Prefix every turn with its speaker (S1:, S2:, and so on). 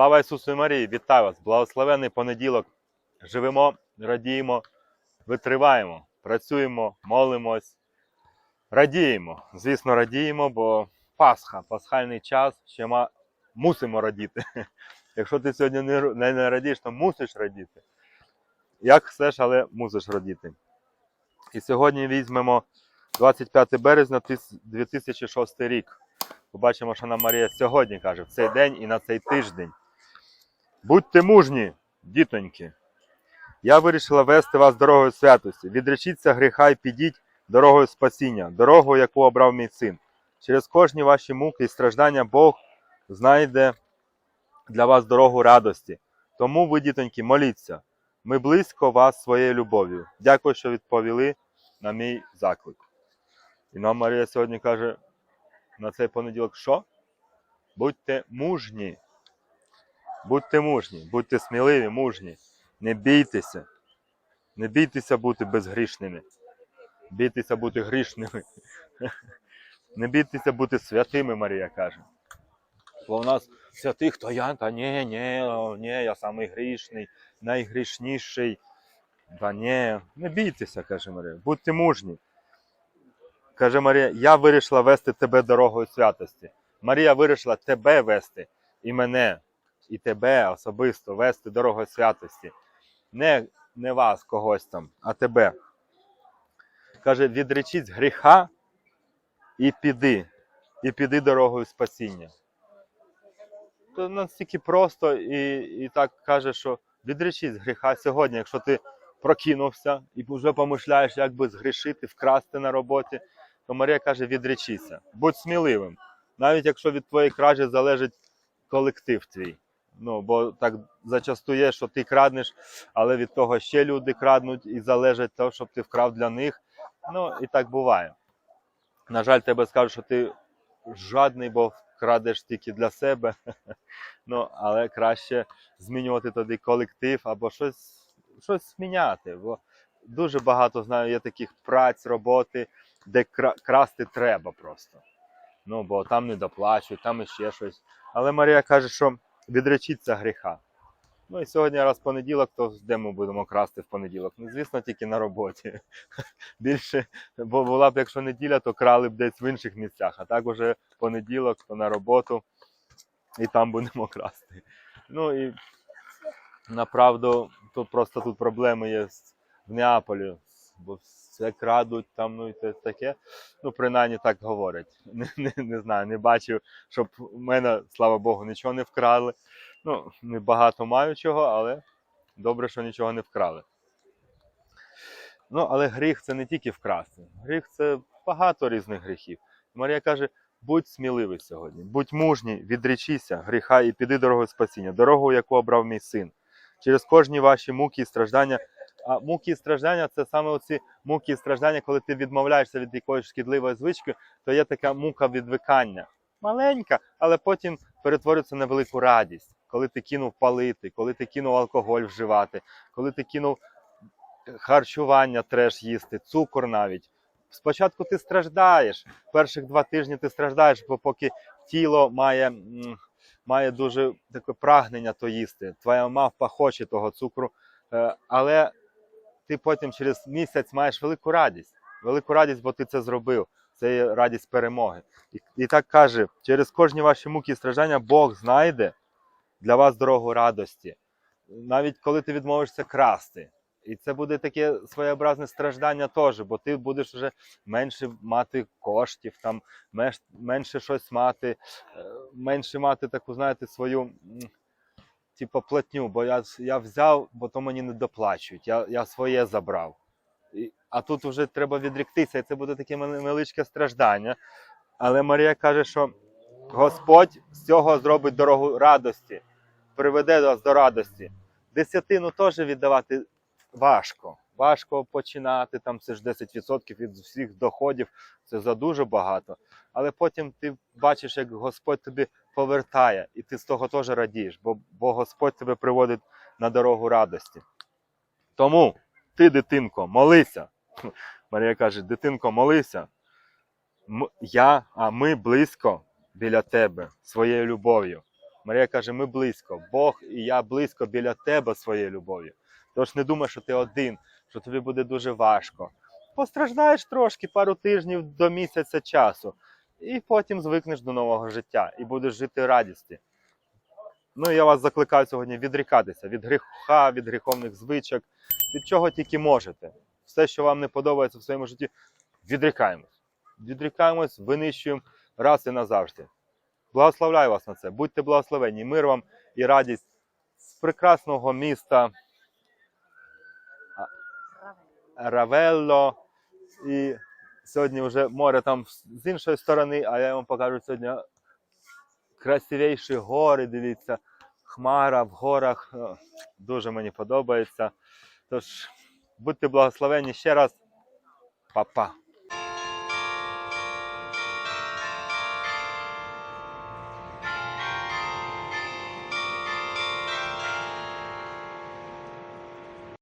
S1: Слава Ісусу Марії! Вітаю вас! Благословений понеділок. Живемо, радіємо, витриваємо, працюємо, молимось, радіємо. Звісно, радіємо, бо Пасха, пасхальний час, ще ма... мусимо радіти. Якщо ти сьогодні не, не радієш, то мусиш радіти. Як chcеш, але мусиш радіти. І сьогодні візьмемо 25 березня 2006 рік. Побачимо, що нам Марія сьогодні каже, в цей день і на цей тиждень. Будьте мужні, дітоньки. Я вирішила вести вас дорогою святості. Відречіться гріха і підіть дорогою спасіння, дорогою, яку обрав мій син. Через кожні ваші муки і страждання Бог знайде для вас дорогу радості. Тому ви, дітоньки, моліться. Ми близько вас своєю любов'ю. Дякую, що відповіли на мій заклик. І нам Марія сьогодні каже на цей понеділок, що? Будьте мужні. Будьте мужні, будьте сміливі, мужні. Не бійтеся. Не бійтеся бути безгрішними. Бійтеся бути грішними. Не бійтеся бути святими, Марія каже. Бо у нас святих, то я, та ні, ні, ні, я самий грішний, найгрішніший. Та ні, не бійтеся, каже Марія, будьте мужні. Каже Марія, я вирішила вести тебе дорогою святості. Марія вирішила тебе вести і мене, і тебе особисто вести дорогою святості. Не, не вас когось там, а тебе. Каже, відречіть гріха і піди, і піди дорогою спасіння. То настільки просто і, і так каже, що відречіть гріха сьогодні, якщо ти прокинувся і вже помишляєш, як би згрішити, вкрасти на роботі, то Марія каже: відречіться, будь сміливим, навіть якщо від твоєї кражі залежить колектив твій. Ну, бо так зачасту є, що ти краднеш, але від того ще люди краднуть і залежить того, щоб ти вкрав для них. Ну і так буває. На жаль, тебе скажуть, що ти жадний, бо крадеш тільки для себе. Ну, але краще змінювати тоді колектив або щось, щось зміняти. Бо дуже багато знаю, є таких праць, роботи, де красти треба просто. Ну, бо там не доплачують, там іще щось. Але Марія каже, що відречіться гріха. Ну і сьогодні раз понеділок, то де ми будемо красти в понеділок? Ну, звісно, тільки на роботі. Більше, бо була б, якщо неділя, то крали б десь в інших місцях. А так уже понеділок, то на роботу, і там будемо красти. Ну і направду, то просто тут проблеми є в Неаполі, бо все крадуть там, ну і те таке. Ну, принаймні так говорять. Не, не, не знаю, не бачив, щоб у мене, слава Богу, нічого не вкрали. Ну, не багато маю чого, але добре, що нічого не вкрали. Ну, але гріх це не тільки вкрасти. Гріх це багато різних гріхів. Марія каже: будь сміливий сьогодні, будь мужній, відречися гріха і піди дорогою спасіння, дорогу, яку обрав мій син. Через кожні ваші муки і страждання. А муки і страждання це саме оці муки і страждання, коли ти відмовляєшся від якоїсь шкідливої звички, то є така мука відвикання. Маленька, але потім перетворюється на велику радість, коли ти кинув палити, коли ти кинув алкоголь вживати, коли ти кинув харчування треш їсти, цукор навіть. Спочатку ти страждаєш. Перших два тижні ти страждаєш, бо поки тіло має, має дуже таке прагнення то їсти. Твоя мавпа хоче того цукру, е, але ти потім через місяць маєш велику радість. Велику радість, бо ти це зробив. Це є радість перемоги. І, і так каже: через кожні ваші муки і страждання Бог знайде для вас дорогу радості. Навіть коли ти відмовишся красти. І це буде таке своєобразне страждання теж, бо ти будеш вже менше мати коштів, там менше щось мати, е, менше мати таку, знаєте, свою типу, платню, бо я, я взяв, бо то мені не доплачують, я, я своє забрав. І, а тут вже треба відріктися, і це буде таке невеличке страждання. Але Марія каже, що Господь з цього зробить дорогу радості, приведе вас до радості. Десятину теж віддавати важко. Важко починати, там це ж 10% від всіх доходів, це за дуже багато. Але потім ти бачиш, як Господь тобі повертає, і ти з того теж радієш, бо, бо Господь тебе приводить на дорогу радості. Тому ти, дитинко, молися. Марія каже: дитинко, молися. Я, а ми близько біля тебе своєю любов'ю. Марія каже: ми близько. Бог і я близько біля тебе своєю любов'ю. Тож не думай, що ти один, що тобі буде дуже важко. Постраждаєш трошки, пару тижнів до місяця часу, і потім звикнеш до нового життя і будеш жити в радісті. Ну, я вас закликаю сьогодні відрікатися від гріха, від гріховних звичок, від чого тільки можете. Все, що вам не подобається в своєму житті, відрікаємось. Відрікаємось, винищуємо раз і назавжди. Благословляю вас на це. Будьте благословені, мир вам і радість з прекрасного міста Равелло. І сьогодні вже море там з іншої сторони, а я вам покажу сьогодні красивіші гори. Дивіться, хмара в горах. Дуже мені подобається. Тож будьте благословені ще раз. Па-па.